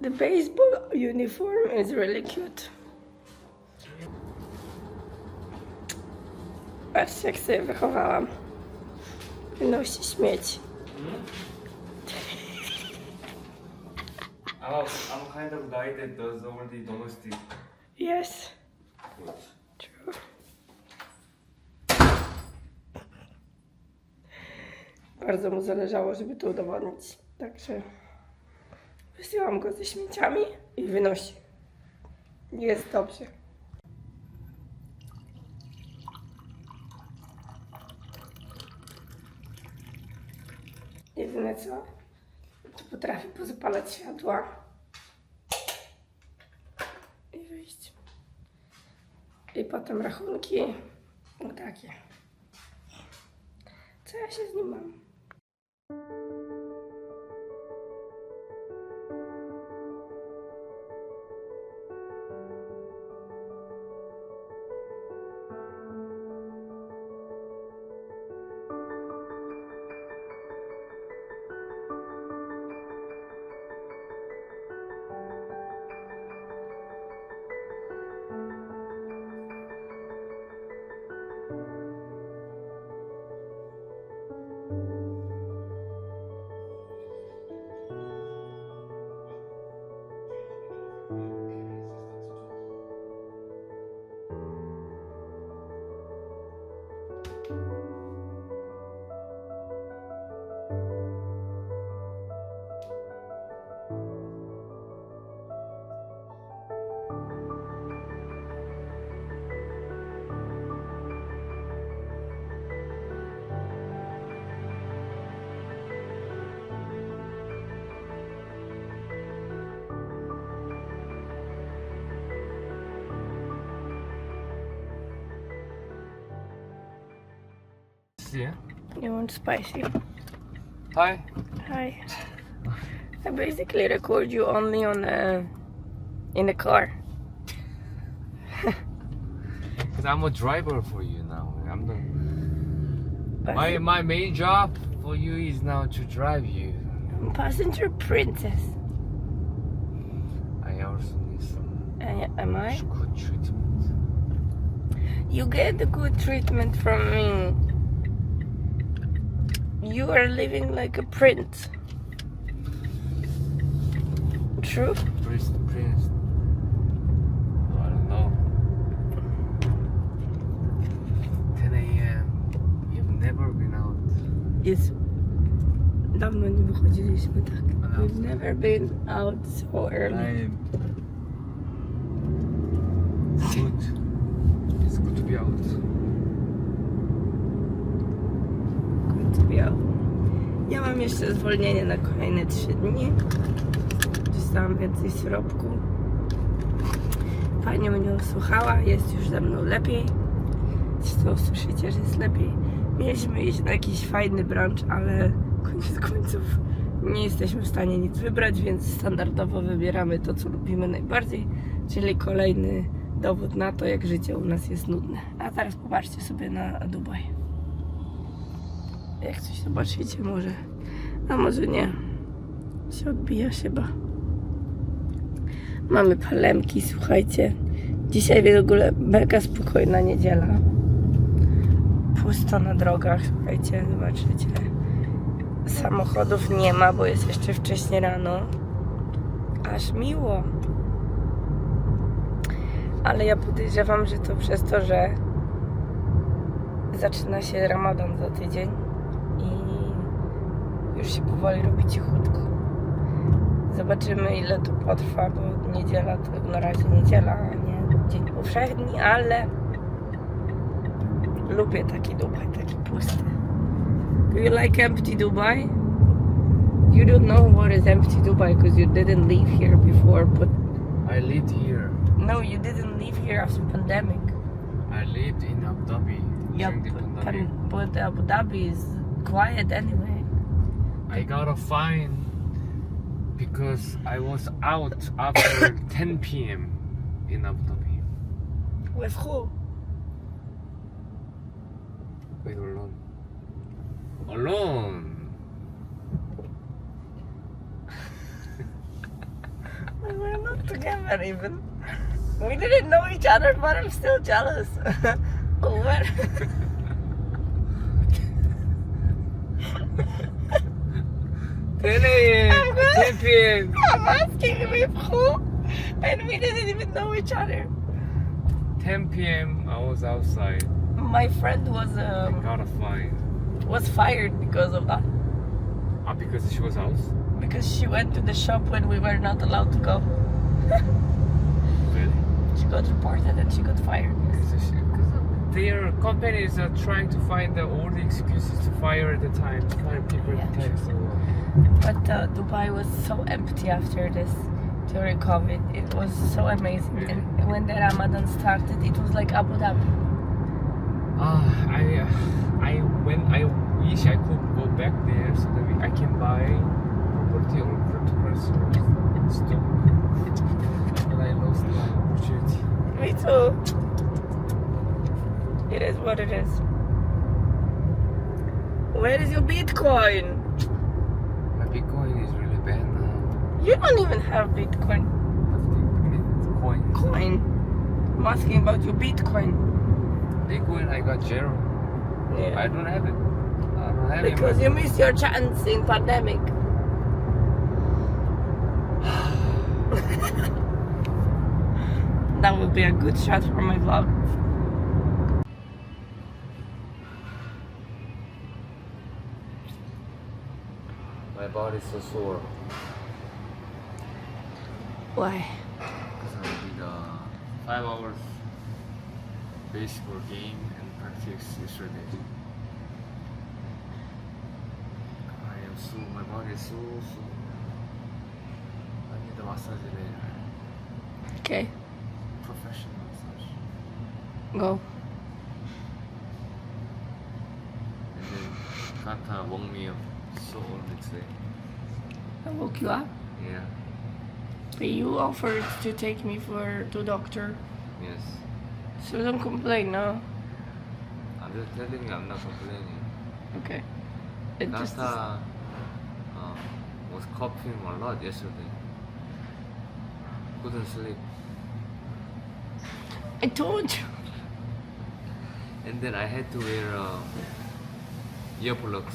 The baseball uniform is really cute. Patrzcie, jak sobie wychowałam. Wynosi śmieci. I'm, I'm kind of guy that does all the domestic Yes. goods. True. Bardzo mu zależało, żeby to udowodnić. Także wysyłam go ze śmieciami i wynosi. Jest dobrze. Jedyne co, to potrafi pozapalać światła i wyjść. I potem rachunki. No takie. Co ja się z nim mam? Yeah. You want spicy? Hi. Hi. I basically record you only on uh, in the car. Cause I'm a driver for you now. I'm the Pas- my my main job for you is now to drive you. passenger princess. I also need some Uh, am I? good treatment. You get the good treatment from me. You are living like a prince. True? Prince, prince. I don't know. 10 a.m. You've never been out. Jest. Dawno nie wychodziliśmy tak. No. We've never been out so early. I'm good. It's good to be out. Ja mam jeszcze zwolnienie na kolejne 3 dni. Dostałam więcej syropku. Pani mnie usłuchała, jest już ze mną lepiej. Zresztą słyszycie, że jest lepiej. Mieliśmy iść na jakiś fajny brunch, ale koniec końców nie jesteśmy w stanie nic wybrać, więc standardowo wybieramy to, co lubimy najbardziej, czyli kolejny dowód na to, jak życie u nas jest nudne. A teraz popatrzcie sobie na Dubaj. Jak coś zobaczycie może, a może nie. Się odbija chyba. Mamy palemki, słuchajcie. Dzisiaj w ogóle mega spokojna niedziela. Pusto na drogach, słuchajcie, zobaczycie. Samochodów nie ma, bo jest jeszcze wcześnie rano. Aż miło. Ale ja podejrzewam, że to przez to, że zaczyna się ramadan za tydzień już się powoli robi cichutko. Zobaczymy ile to potrwa, bo niedziela to na razie niedziela, a nie dzień powszechni, ale lubię taki Dubaj, taki pusty. Do you like empty Dubai? You don't know what is empty Dubai because you didn't live here before, but I lived here. no, you didn't live here after pandemic. I lived in Abu Dhabi Yeah, but, but Abu Dhabi is quiet anyway. I got a fine because I was out after 10 p.m. in Abu Dhabi. With who? Wait, alone. Alone. can't together even. We didn't know each other, but I'm still jealous. what? 10 a.m. I'm good. 10 p.m. I'm asking and we didn't even know each other. 10 p.m. I was outside. My friend was I um, got a fine. was fired because of that. Ah, because she was out? Because she went to the shop when we were not allowed to go. Really? She got reported and she got fired. Because their companies are trying to find the all the excuses to fire at the time, to fire people at the time. So, But uh, Dubai was so empty after this during COVID. It was so amazing. Really? And when the Ramadan started, it was like Abu Dhabi. ah, I, uh, I when I wish I could go back there so that we, I can buy property or cryptocurrency or stock. But I lost my opportunity. Me too. It is what it is. Where is your Bitcoin? My Bitcoin is really bad now. You don't even have Bitcoin. Bitcoin. Coin. I'm asking about your Bitcoin. Bitcoin, I got zero. I Yeah. don't have it. I don't have it. Because you missed your chance in pandemic. that would be a good shot for my vlog. My body's so sore Why? because I did a five hours baseball game and practice yesterday. I am so my body is so sore. I need a massage later. Okay, Professional massage. go. And then Kata woke me up so next day. I woke you up. Yeah. But you offered to take me for to doctor. Yes. So don't complain, no? I'm just telling you, I'm not complaining. Okay. It just uh, was coughing a lot yesterday. Couldn't sleep. I told you. And then I had to wear uh, earplugs.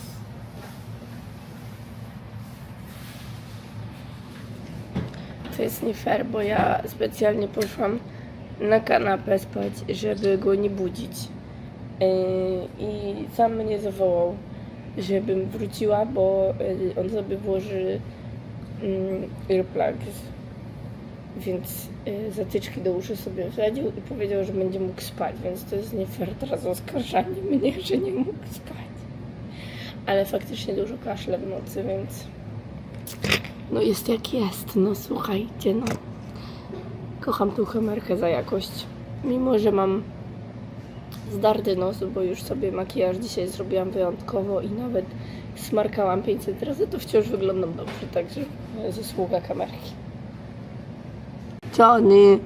To jest nie fair, bo ja specjalnie poszłam na kanapę spać, żeby go nie budzić. Yy, I sam mnie zawołał, żebym wróciła, bo yy, on sobie włoży mm, earplugs. Więc yy, zatyczki do uszu sobie wsadził i powiedział, że będzie mógł spać, więc to jest nie fair teraz oskarżanie mnie, że nie mógł spać. Ale faktycznie dużo kaszle w nocy, więc... No jest jak jest, no słuchajcie, no. Kocham tą kamerkę za jakość. Mimo, że mam zdarty nos, bo już sobie makijaż dzisiaj zrobiłam wyjątkowo i nawet smarkałam 500 razy, to wciąż wyglądam dobrze, także zasługa kamerki. Johnny!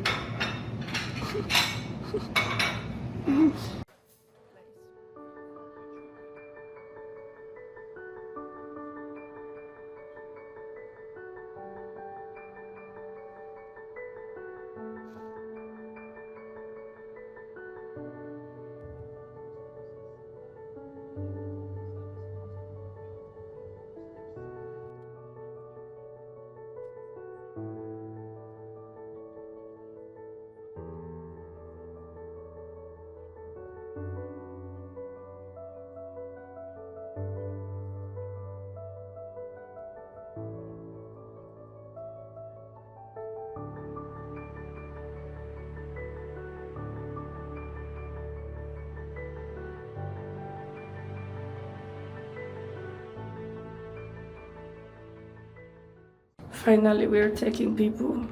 Finally, we're taking people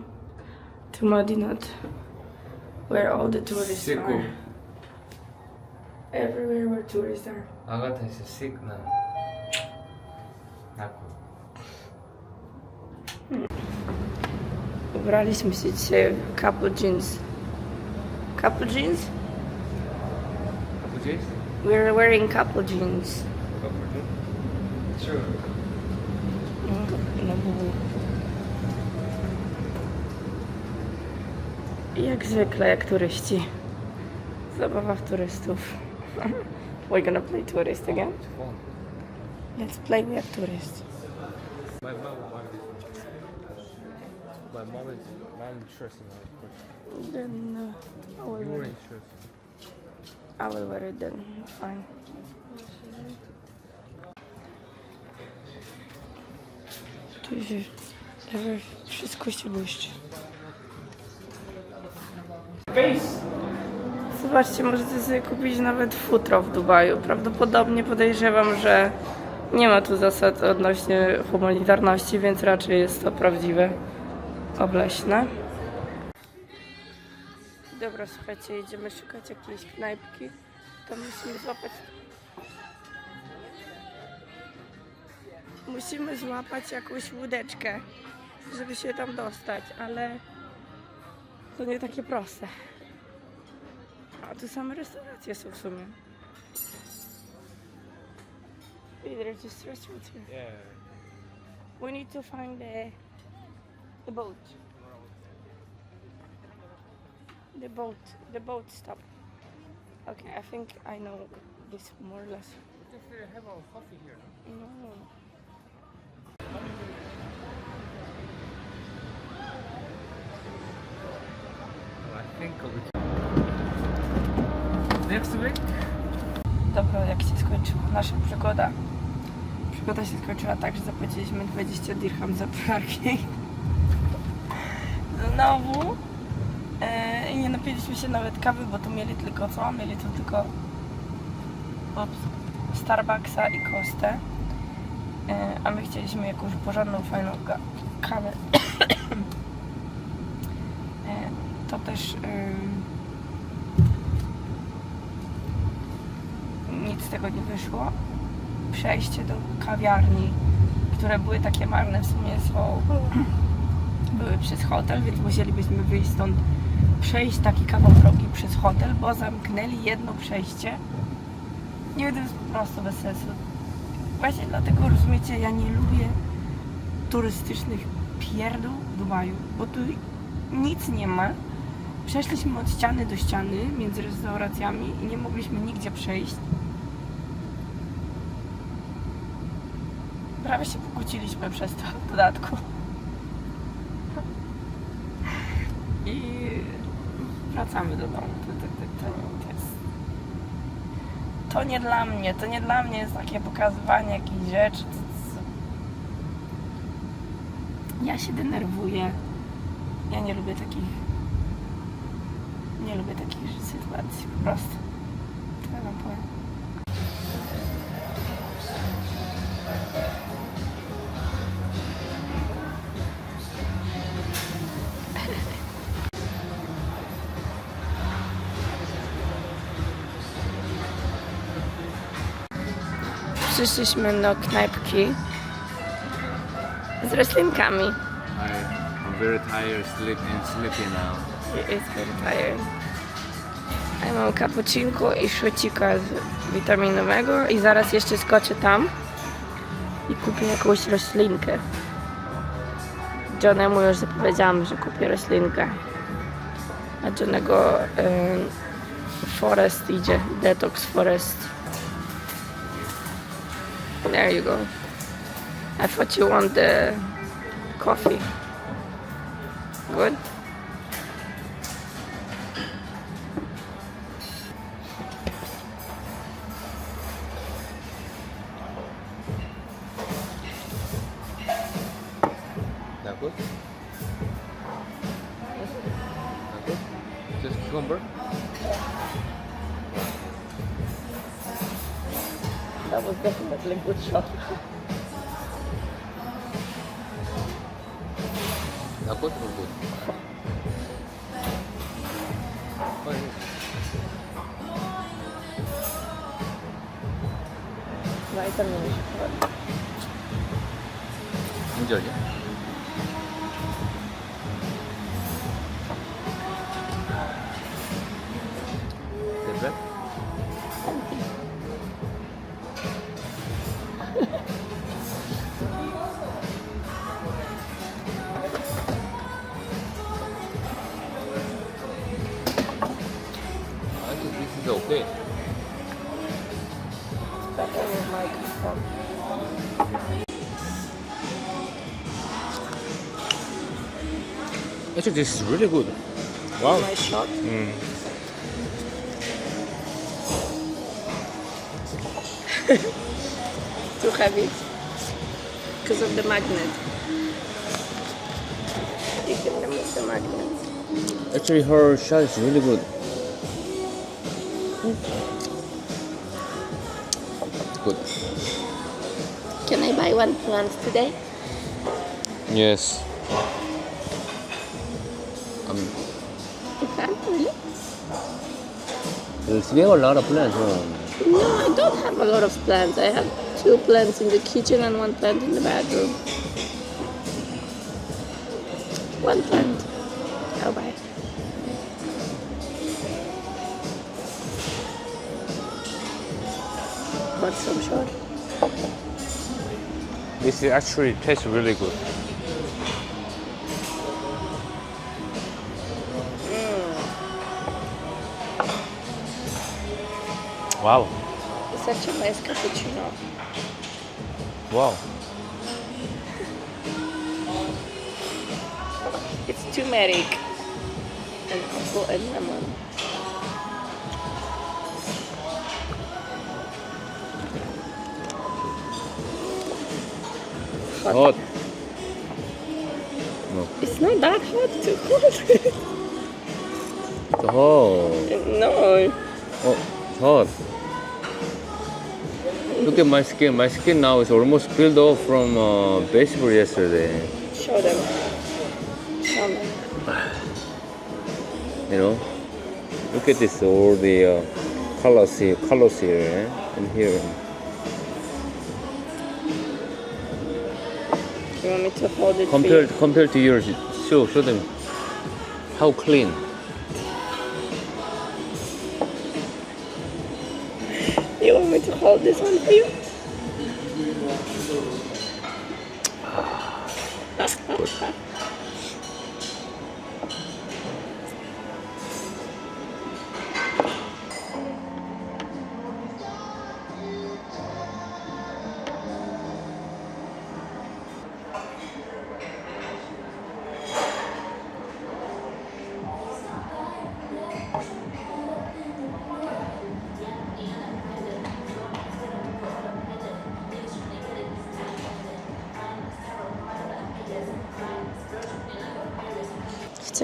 to Madinat, where all the tourists Siku. are. Everywhere where tourists are. Agatha is sick now. Good. Ubraliśmy się dzisiaj couple jeans. Couple jeans? Couple days? We're wearing couple jeans. Couple days? Sure. No, no bubu. Jak zwykle, jak turyści. Zabawa w turystów. We're gonna play tourist again. Let's play with tourists. My mom. My is not interested in Then uh, I will wear it. I will wear it then. Fine. Lewe wszystko się błyszczy. Zobaczcie, możecie sobie kupić nawet futro w Dubaju. Prawdopodobnie podejrzewam, że nie ma tu zasad odnośnie humanitarności, więc raczej jest to prawdziwe obleśne. Dobra, słuchajcie, jedziemy szukać jakiejś knajpki. To musimy złapać. Musimy złapać jakąś łódeczkę, żeby się tam dostać, ale to nie takie proste. A tu same restauracje są w sumie. There's just restaurants here. Yeah. We need to find the the boat. The boat, the boat stop. Okay, I think I know this more or less. Can have our coffee here. no? No. Think of. Next week? Dobra, jak się skończyła nasza przygoda? Przygoda się skończyła tak, że zapłaciliśmy 20 dirham za parking. Znowu. E, I nie napiliśmy się nawet kawy, bo tu mieli tylko co? Mieli tu tylko Starbucksa i Kostę. E, a my chcieliśmy jakąś porządną, fajną kawę. e, to też... ym, nic z tego nie wyszło. Przejście do kawiarni, które były takie marne w sumie są, były przez hotel, więc musielibyśmy wyjść stąd, przejść taki kawał drogi przez hotel, bo zamknęli jedno przejście. Nie to jest po prostu bez sensu. Właśnie dlatego, rozumiecie, ja nie lubię turystycznych pierdół w Dubaju, bo tu nic nie ma. Przeszliśmy od ściany do ściany między restauracjami i nie mogliśmy nigdzie przejść. Prawie się pokłóciliśmy przez to w dodatku. I wracamy do domu. To, to, to, to, jest... to nie dla mnie, to nie dla mnie jest takie pokazywanie jakichś rzeczy. Ja się denerwuję. Ja nie lubię takich. Nie lubię takich sytuacji po prostu. Tyle wam powiem. Przyszliśmy do knajpki z roślinkami. I, I'm very tired, sleep and sleepy now. Jest very tired. Ja mam cappuccinko i szocika witaminowego i zaraz jeszcze skoczę tam i kupię jakąś roślinkę. Johnemu już zapowiedziałam, że kupię roślinkę. A Johnego y, Forest idzie, Detox Forest. There you go. I thought you want the coffee. Good? I think this is okay. Actually, this is really good. Wow. Nice shot. Mm. Too heavy. Because of the magnet. You can remove the magnet. Actually, her shot is really good. Good. Can I buy one plant today? Yes. Um, really? have a lot of plants. huh? No, I don't have a lot of plants. I have two plants in the kitchen and one plant in the bedroom. One plant. Oh, I'll buy. What's so short? This is actually tastes really good. Mm. Wow. It's such a nice cappuccino. Wow. It's turmeric and apple and lemon. Hot. It's not that hot too hot. Oh. no. Oh, hot. Look at my skin. My skin now is almost peeled off from uh, baseball yesterday. Show them. Show them. You know, look at this. All the uh, colors here, colors here, eh? and here. You want me to hold it Compared compared to yours, show show them how clean. Hold this one for you?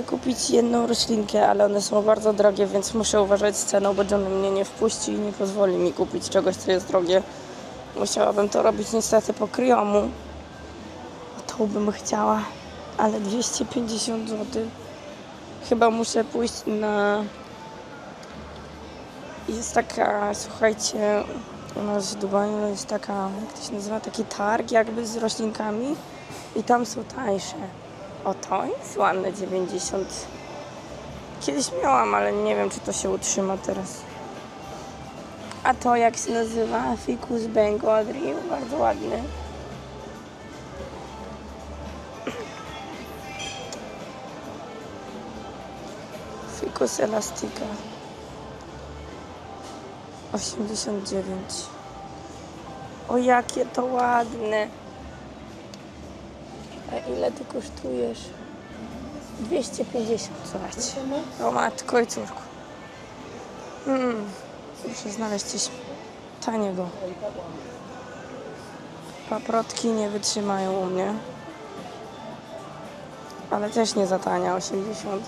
Kupić jedną roślinkę, ale one są bardzo drogie, więc muszę uważać z ceną, bo Johnny mnie nie wpuści i nie pozwoli mi kupić czegoś, co jest drogie. Musiałabym to robić niestety po kryjomu. To bym chciała, ale 250 zł. Chyba muszę pójść na... Jest taka, słuchajcie, u nas w Dubaju jest taka, jak to się nazywa, taki targ jakby z roślinkami i tam są tańsze. O, to jest ładne 90. Kiedyś miałam, ale nie wiem, czy to się utrzyma teraz. A to jak się nazywa? Ficus bengodri, bardzo ładny. Ficus elastica. 89. O, jakie to ładne. A ile ty kosztujesz? 250, słuchajcie. O matko i córku. Mm, muszę znaleźć coś taniego. Paprotki nie wytrzymają u mnie. Ale też nie za tania, 80.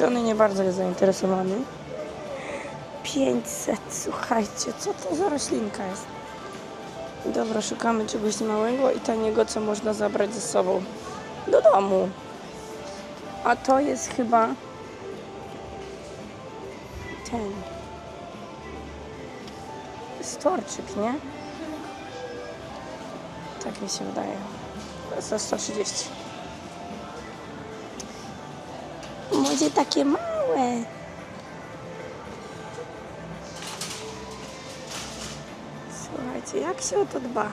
Johnny nie bardzo jest zainteresowany. 500, słuchajcie, co to za roślinka jest? Dobra, szukamy czegoś małego i taniego, co można zabrać ze sobą do domu. A to jest chyba ten storczyk, nie? Tak mi się wydaje. Za 130. Może takie małe. Jak się o to dba?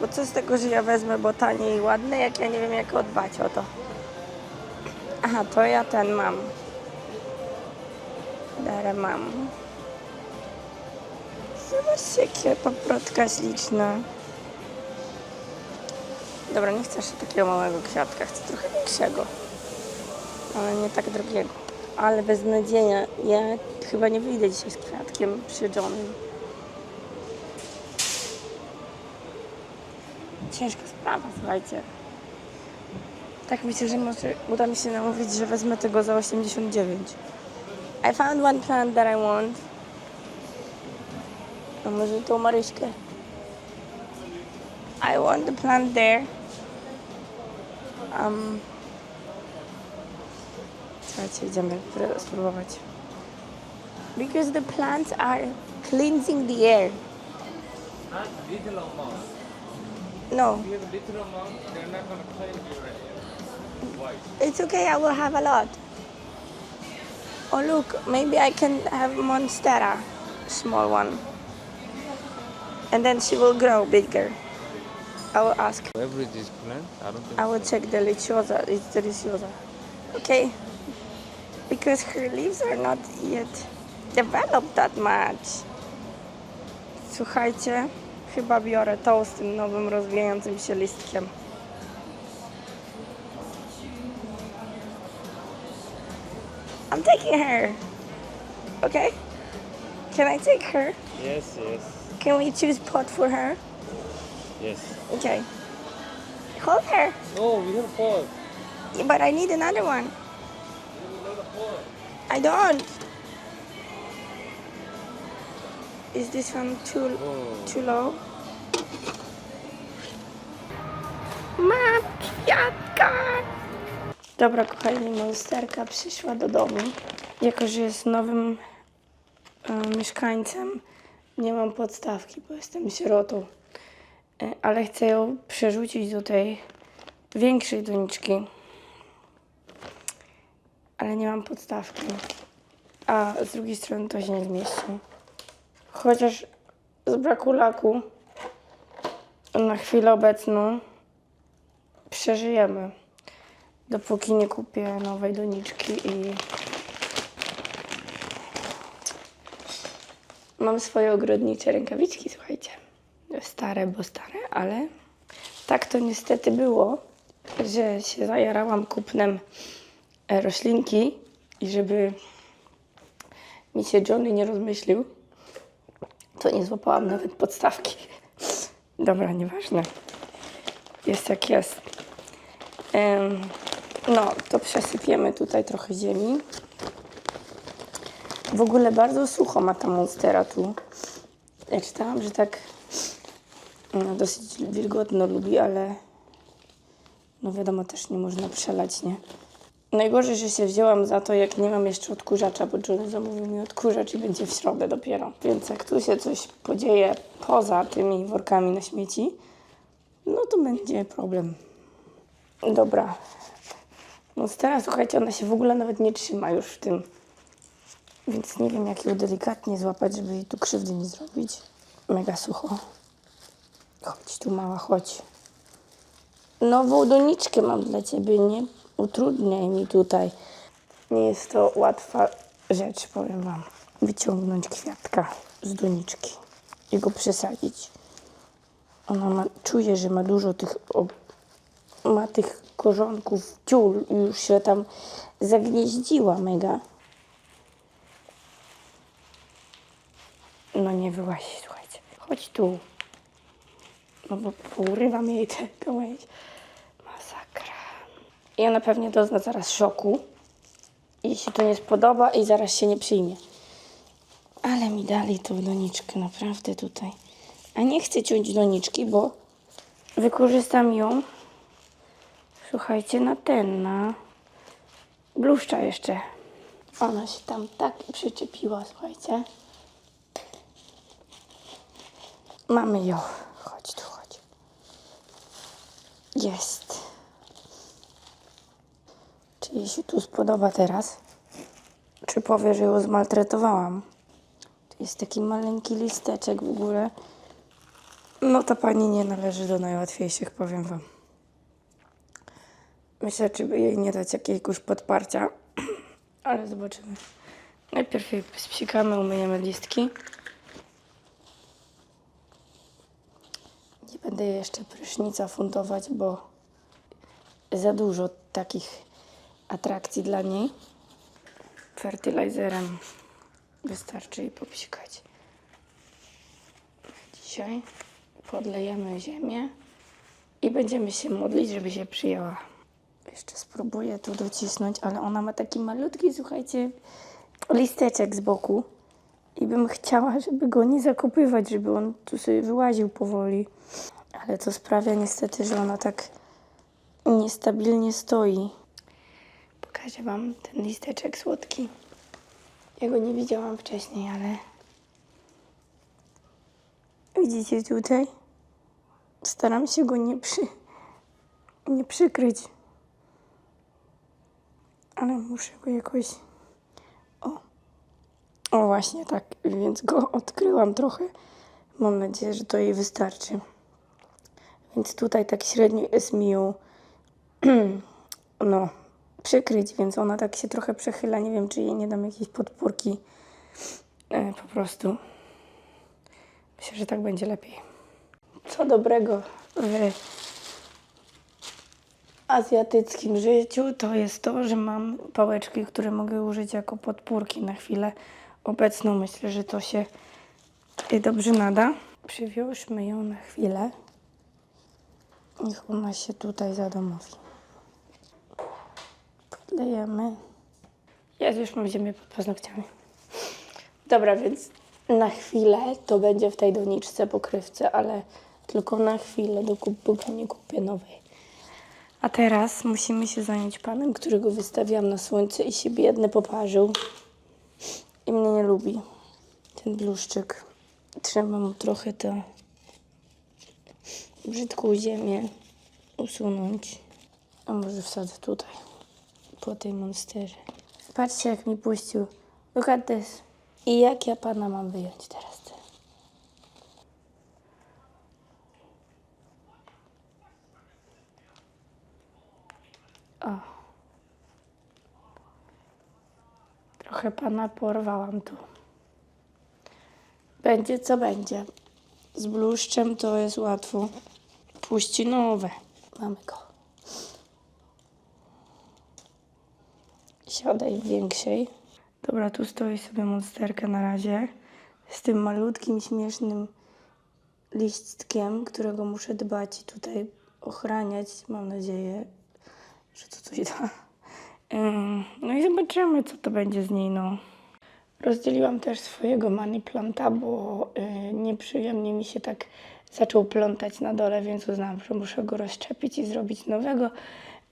Bo co z tego, że ja wezmę, bo tanie i ładne, jak ja nie wiem, jak dbać o to. Aha, to ja ten mam. Darę mam. Zobaczcie, jakie paprotka śliczna. Dobra, nie chcę jeszcze takiego małego kwiatka, chcę trochę większego. Ale nie tak drogiego. Ale bez nadzienia, ja chyba nie wyjdę dzisiaj z kwiatkiem przy. Sprawa, słuchajcie. Tak myślę, że może uda mi się namówić, że wezmę tego za 89. I found one plant that I want. A może tą Maryśkę? I want the plant there. Um, słuchajcie, idziemy pr- spróbować. Because the plants are cleansing the air. Not little amount. No, you have little amount, they're not gonna cleanse your area. Why? it's okay, I will have a lot. Oh look, maybe I can have Monstera, small one. And then she will grow bigger. I will ask. Every this plant, I don't think. I will check deliciosa. It's deliciosa. Okay. Because her leaves are not yet developed that much. Słuchajcie, chyba biorę tą z tym nowym rozwijającym się listkiem. I'm taking her. Okay? Can I take her? Yes, yes, Can we choose pot for her? yes. Okay. Hold her. No, we have four. But I need another one. I don't. Is this one too too low? Mam kwiatka! Dobra, kochani, monsterka przyszła do domu. Jako, że jest nowym e, mieszkańcem, nie mam podstawki, bo jestem sierotą. E, ale chcę ją przerzucić do tej większej doniczki. Ale nie mam podstawki. A z drugiej strony to się nie zmieści. Chociaż z braku laku na chwilę obecną przeżyjemy. Dopóki nie kupię nowej doniczki i mam swoje ogrodnicze rękawiczki, słuchajcie. Stare, bo stare, ale tak to niestety było, że się zajarałam kupnem e, roślinki i żeby mi się Johnny nie rozmyślił, to nie złapałam nawet podstawki. Dobra, nieważne. Jest jak jest. No, to przesypiemy tutaj trochę ziemi. W ogóle bardzo sucho ma ta monstera tu. Ja czytałam, że tak no, dosyć wilgotno lubi, ale no wiadomo, też nie można przelać, nie? Najgorzej, że się wzięłam za to, jak nie mam jeszcze odkurzacza, bo Johnny zamówił mi odkurzacz i będzie w środę dopiero. Więc jak tu się coś podzieje poza tymi workami na śmieci, no to będzie problem. Dobra. No teraz, słuchajcie, ona się w ogóle nawet nie trzyma już w tym. Więc nie wiem, jak ją delikatnie złapać, żeby jej tu krzywdy nie zrobić. Mega sucho. Chodź tu, mała, chodź. Nową doniczkę mam dla ciebie, nie utrudniaj mi tutaj. Nie jest to łatwa rzecz, powiem wam. Wyciągnąć kwiatka z doniczki i go przesadzić. Ona ma, czuje, że ma dużo tych, ma tych korzonków ciul i już się tam zagnieździła mega. No nie wyłazi, słuchajcie. Chodź tu. No bo pourywam jej tę gałęź. I ona pewnie dozna zaraz szoku. Jej się to nie spodoba i zaraz się nie przyjmie. Ale mi dali tą doniczkę, naprawdę tutaj. A nie chcę ciąć doniczki, bo wykorzystam ją, słuchajcie, na ten, na bluszcza jeszcze. Ona się tam tak przyczepiła, słuchajcie. Mamy ją. Chodź tu, chodź. Jest. Czy jej się tu spodoba teraz? Czy powie, że ją zmaltretowałam? Tu jest taki maleńki listeczek w ogóle. No ta pani nie należy do najłatwiejszych, powiem wam. Myślę, czy by jej nie dać jakiegoś podparcia, ale zobaczymy. Najpierw jej spsikamy, umyjemy listki. będę jej jeszcze prysznica fundować, bo za dużo takich atrakcji dla niej. Fertilizerem wystarczy jej popsikać. Dzisiaj podlejemy ziemię i będziemy się modlić, żeby się przyjęła. Jeszcze spróbuję tu docisnąć, ale ona ma taki malutki, słuchajcie, listeczek z boku. I bym chciała, żeby go nie zakopywać, żeby on tu sobie wyłaził powoli. Ale to sprawia niestety, że ona tak niestabilnie stoi. Pokażę Wam ten listeczek słodki. Ja go nie widziałam wcześniej, ale widzicie tutaj? Staram się go nie, przy... nie przykryć. Ale muszę go jakoś... O. O, właśnie tak. Więc go odkryłam trochę. Mam nadzieję, że to jej wystarczy. Więc tutaj tak średnio jest mi ją no, przykryć, więc ona tak się trochę przechyla. Nie wiem, czy jej nie dam jakiejś podpórki. E, po prostu. Myślę, że tak będzie lepiej. Co dobrego w azjatyckim życiu to jest to, że mam pałeczki, które mogę użyć jako podpórki na chwilę obecną. Myślę, że to się dobrze nada. Przywiążmy ją na chwilę. Niech ona się tutaj zadomowi. Podlejemy. Ja już mam ziemię pod paznokciami. Dobra, więc na chwilę to będzie w tej doniczce pokrywce, ale tylko na chwilę, dopóki nie kupię nowej. A teraz musimy się zająć panem, którego wystawiłam na słońce i się biedny poparzył. I mnie nie lubi. Ten bluszczyk. Trzeba mu trochę tę brzydką ziemię usunąć. A może wsadzę tutaj, po tej monsterze. Patrzcie, jak mi puścił. Look at this. I jak ja pana mam wyjąć teraz? O. Trochę pana porwałam tu. Będzie co będzie. Z bluszczem to jest łatwo. Puści nowe. Mamy go. Siadaj większej. Dobra, tu stoi sobie monsterka na razie. Z tym malutkim, śmiesznym liśćkiem, którego muszę dbać i tutaj ochraniać. Mam nadzieję, że to coś da. No i zobaczymy, co to będzie z niej, no. Rozdzieliłam też swojego money planta, bo y, nieprzyjemnie mi się tak zaczął plątać na dole, więc uznałam, że muszę go rozszczepić i zrobić nowego.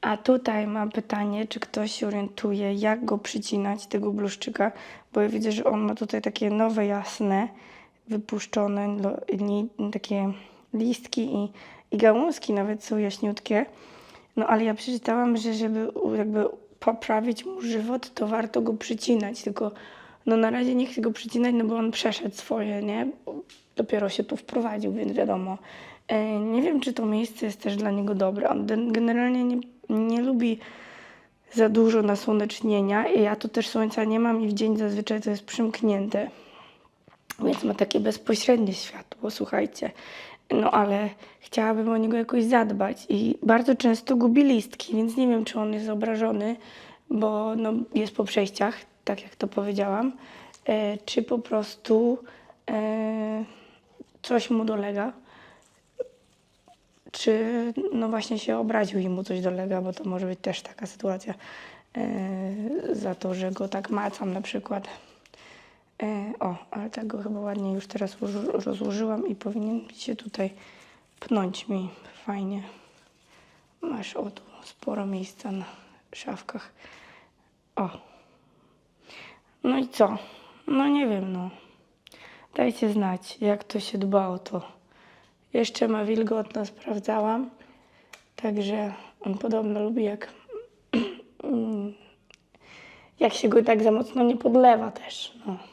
A tutaj mam pytanie, czy ktoś się orientuje, jak go przycinać, tego bluszczyka, bo ja widzę, że on ma tutaj takie nowe, jasne, wypuszczone, takie listki i, i gałązki nawet są jaśniutkie. No ale ja przeczytałam, że żeby jakby poprawić mu żywot, to warto go przycinać, tylko no na razie nie chcę go przycinać, no bo on przeszedł swoje, nie? Dopiero się tu wprowadził, więc wiadomo. E, nie wiem, czy to miejsce jest też dla niego dobre. On gen- generalnie nie, nie lubi za dużo nasłonecznienia. Ja tu też słońca nie mam i w dzień zazwyczaj to jest przymknięte. Więc ma takie bezpośrednie światło, słuchajcie. No ale chciałabym o niego jakoś zadbać i bardzo często gubi listki, więc nie wiem, czy on jest obrażony, bo no, jest po przejściach, tak jak to powiedziałam, e, czy po prostu e, coś mu dolega, czy no właśnie się obraził i mu coś dolega, bo to może być też taka sytuacja e, za to, że go tak macam na przykład. E, o, ale tak go chyba ładnie już teraz rozłożyłam i powinien się tutaj pnąć mi fajnie. Masz o tu sporo miejsca na szafkach. O. No i co? No nie wiem, no. Dajcie znać, jak to się dba o to. Jeszcze ma wilgotno, sprawdzałam. Także on podobno lubi jak jak się go tak za mocno nie podlewa też. No.